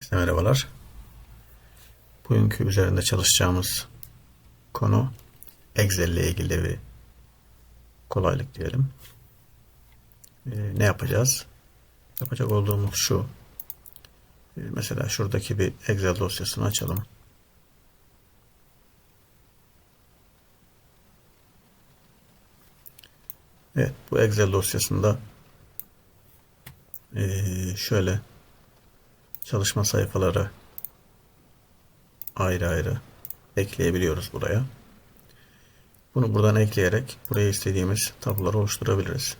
Herkese merhabalar. Bugünkü üzerinde çalışacağımız konu Excel ile ilgili bir kolaylık diyelim. Ee, ne yapacağız? Yapacak olduğumuz şu. Ee, mesela şuradaki bir Excel dosyasını açalım. Evet, bu Excel dosyasında ee, şöyle çalışma sayfaları ayrı ayrı ekleyebiliyoruz buraya. Bunu buradan ekleyerek buraya istediğimiz tabloları oluşturabiliriz.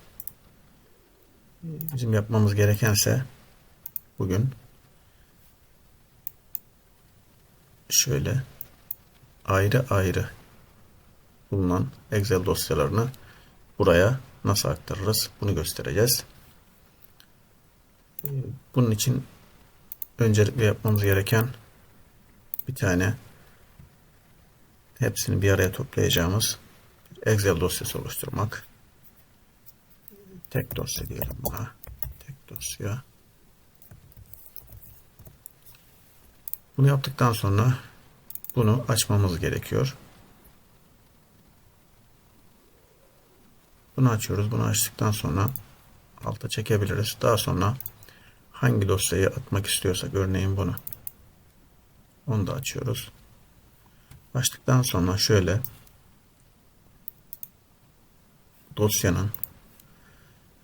Bizim yapmamız gerekense bugün şöyle ayrı ayrı bulunan Excel dosyalarını buraya nasıl aktarırız bunu göstereceğiz. Bunun için öncelikle yapmamız gereken bir tane hepsini bir araya toplayacağımız Excel dosyası oluşturmak. Tek dosya diyelim buna. Tek dosya. Bunu yaptıktan sonra bunu açmamız gerekiyor. Bunu açıyoruz. Bunu açtıktan sonra alta çekebiliriz. Daha sonra hangi dosyayı atmak istiyorsak örneğin bunu. Onu da açıyoruz. Açtıktan sonra şöyle dosyanın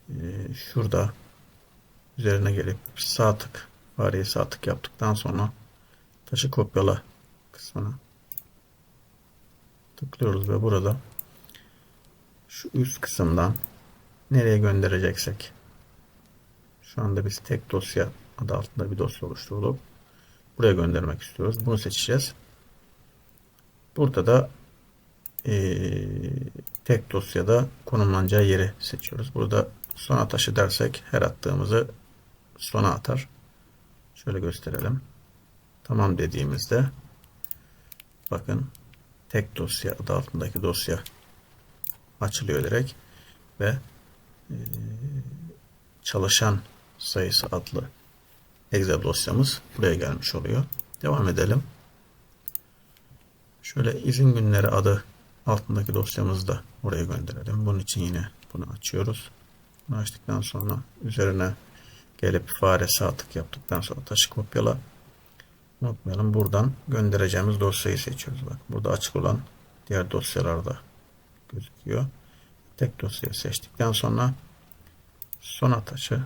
e, şurada üzerine gelip sağ tık fareyi sağ tık yaptıktan sonra taşı kopyala kısmına tıklıyoruz ve burada şu üst kısımdan nereye göndereceksek şu anda biz tek dosya adı altında bir dosya oluşturup buraya göndermek istiyoruz. Bunu seçeceğiz. Burada da e, tek dosyada konumlanacağı yeri seçiyoruz. Burada sona taşı dersek her attığımızı sona atar. Şöyle gösterelim. Tamam dediğimizde bakın tek dosya adı altındaki dosya açılıyor direkt ve e, çalışan sayısı adlı Excel dosyamız buraya gelmiş oluyor. Devam edelim. Şöyle izin günleri adı altındaki dosyamızı da oraya gönderelim. Bunun için yine bunu açıyoruz. Bunu açtıktan sonra üzerine gelip fare sağ tık yaptıktan sonra taşı kopyala. Unutmayalım buradan göndereceğimiz dosyayı seçiyoruz. Bak burada açık olan diğer dosyalarda gözüküyor. Tek dosyayı seçtikten sonra sona taşı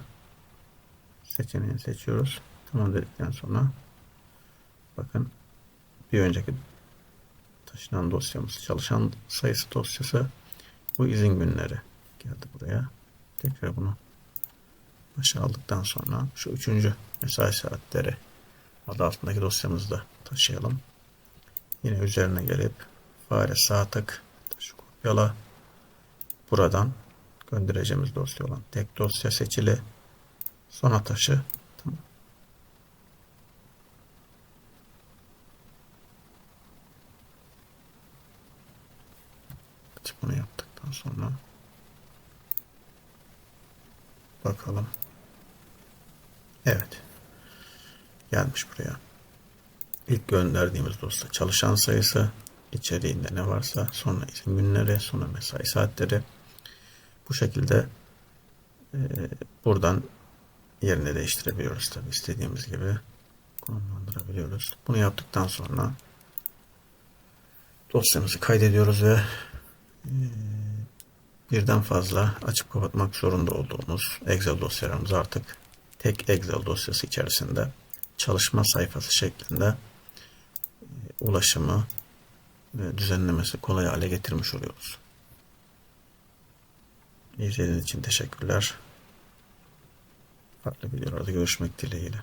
seçeneğini seçiyoruz. Tamam dedikten sonra bakın bir önceki taşınan dosyamız çalışan sayısı dosyası bu izin günleri geldi buraya. Tekrar bunu başa aldıktan sonra şu üçüncü mesai saatleri adı altındaki dosyamızı da taşıyalım. Yine üzerine gelip fare sağ tık taşı kopyala buradan göndereceğimiz dosya olan tek dosya seçili Sona taşı. Tamam. Bunu yaptıktan sonra bakalım. Evet. Gelmiş buraya. İlk gönderdiğimiz dosya çalışan sayısı, içeriğinde ne varsa, sonra izin günleri, sonra mesai saatleri. Bu şekilde e, buradan yerini değiştirebiliyoruz tabi istediğimiz gibi konumlandırabiliyoruz. Bunu yaptıktan sonra dosyamızı kaydediyoruz ve e, birden fazla açıp kapatmak zorunda olduğumuz Excel dosyalarımız artık tek Excel dosyası içerisinde çalışma sayfası şeklinde e, ulaşımı ve düzenlemesi kolay hale getirmiş oluyoruz. İzlediğiniz için teşekkürler farklı videolarda görüşmek dileğiyle.